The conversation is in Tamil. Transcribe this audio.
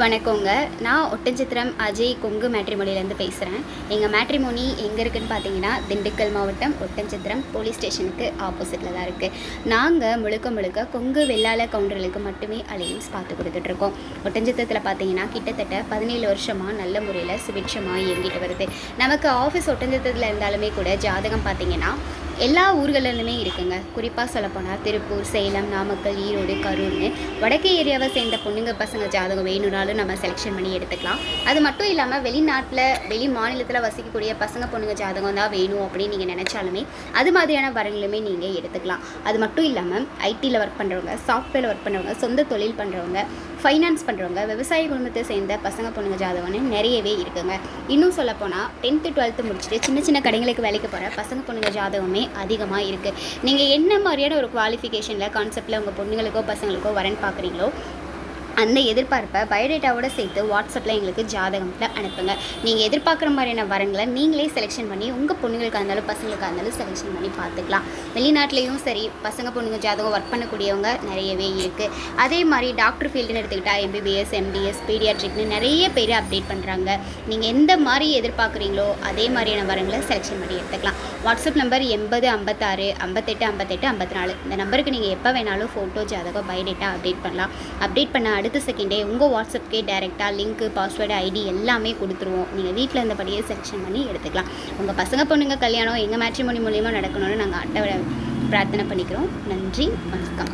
வணக்கங்க. நான் ஒட்டஞ்சித்திரம் அஜய் கொங்கு மேட்ரிமோனிலேருந்து பேசுகிறேன் எங்கள் மேட்ரிமோனி எங்கே இருக்குன்னு பார்த்தீங்கன்னா திண்டுக்கல் மாவட்டம் ஒட்டஞ்சித்திரம் போலீஸ் ஸ்டேஷனுக்கு ஆப்போசிட்டில் தான் இருக்குது நாங்கள் முழுக்க முழுக்க கொங்கு வெள்ளாள கவுண்டர்களுக்கு மட்டுமே அலையன்ஸ் பார்த்து கொடுத்துட்ருக்கோம். ஒட்டஞ்சித்திரத்தில் பார்த்தீங்கன்னா கிட்டத்தட்ட பதினேழு வருஷமாக நல்ல முறையில் சுபிட்சமாக இயங்கிட்டு வருது. நமக்கு ஆஃபீஸ் ஒட்டஞ்சித்திரத்தில் இருந்தாலுமே கூட ஜாதகம் பார்த்தீங்கன்னா எல்லா ஊர்களிலுமே இருக்குங்க. குறிப்பாக சொல்லப்போனால் திருப்பூர் சேலம் நாமக்கல் ஈரோடு கரூர்னு வடக்கு ஏரியாவை சேர்ந்த பொண்ணுங்க பசங்க ஜாதகம் வேணும்னாலும் நம்ம செலெக்ஷன் பண்ணி எடுத்துக்கலாம். அது மட்டும் இல்லாமல் வெளிநாட்டில் வெளி மாநிலத்தில் வசிக்கக்கூடிய பசங்க பொண்ணுங்க ஜாதகம் தான் வேணும் அப்படின்னு நீங்கள் நினச்சாலுமே அது மாதிரியான வரங்களுமே நீங்கள் எடுத்துக்கலாம். அது மட்டும் இல்லாமல் ஐடியில் ஒர்க் பண்ணுறவங்க சாஃப்ட்வேரில் ஒர்க் பண்ணுறவங்க சொந்த தொழில் பண்ணுறவங்க ஃபைனான்ஸ் பண்ணுறவங்க விவசாய குடும்பத்தை சேர்ந்த பசங்க பொண்ணுங்க ஜாதகம்னு நிறையவே இருக்குங்க. இன்னும் சொல்லப்போனால் டென்த்து டுவெல்த்து முடிச்சுட்டு சின்ன சின்ன கடைகளுக்கு வேலைக்கு போகிற பசங்க பொண்ணுங்க ஜாதகமே அதிகமாக இருக்குது நீங்கள் என்ன மாதிரியான ஒரு குவாலிஃபிகேஷனில் கான்செப்டில் உங்கள் பொண்ணுங்களுக்கோ பசங்களுக்கோ வரேன்னு பார்க்குறீங்களோ அந்த எதிர்பார்ப்பை பயோடேட்டாவோட சேர்த்து வாட்ஸ்அப்பில் எங்களுக்கு ஜாதகத்தில் அனுப்புங்க. நீங்கள் எதிர்பார்க்குற மாதிரியான வரங்களை நீங்களே செலெக்ஷன் பண்ணி உங்கள் பொண்ணுங்களுக்காக இருந்தாலும் பசங்களுக்காக இருந்தாலும் செலெக்ஷன் பண்ணி பார்த்துக்கலாம். வெளிநாட்டிலையும் சரி பசங்க பொண்ணுங்க ஜாதகம் ஒர்க் பண்ணக்கூடியவங்க நிறையவே இருக்குது அதே மாதிரி டாக்டர் ஃபீல்டுன்னு எடுத்துக்கிட்டால் எம்பிபிஎஸ் எம்டிஎஸ் பீடியாட்ரிக்னு நிறைய பேர் அப்டேட் பண்ணுறாங்க நீங்கள் எந்த மாதிரி எதிர்பார்க்குறீங்களோ அதே மாதிரியான வரங்களை செலெக்ஷன் பண்ணி எடுத்துக்கலாம். வாட்ஸ்அப் நம்பர் எண்பது ஐம்பத்தாறு ஐம்பத்தெட்டு ஐம்பத்தெட்டு ஐம்பத்தி நாலு இந்த நம்பருக்கு நீங்கள் எப்போ வேணாலும் ஃபோட்டோ ஜாதகம் பயோடேட்டா அப்டேட் பண்ணலாம். அப்டேட் பண்ண அடுத்த செகண்டே உங்கள் வாட்ஸ்அப்கே டேரெக்டாக லிங்க்கு பாஸ்வேர்டு ஐடி எல்லாமே கொடுத்துருவோம். நீங்கள் வீட்டில் இருந்தபடியே செலெக்ஷன் பண்ணி எடுத்துக்கலாம். உங்கள் பசங்க பொண்ணுங்க கல்யாணம் எங்கள் மேட்ரிமோனி மூலியமாக நடக்கணும்னு நாங்கள் அட்டை பிரார்த்தனை பண்ணிக்கிறோம். நன்றி வணக்கம்.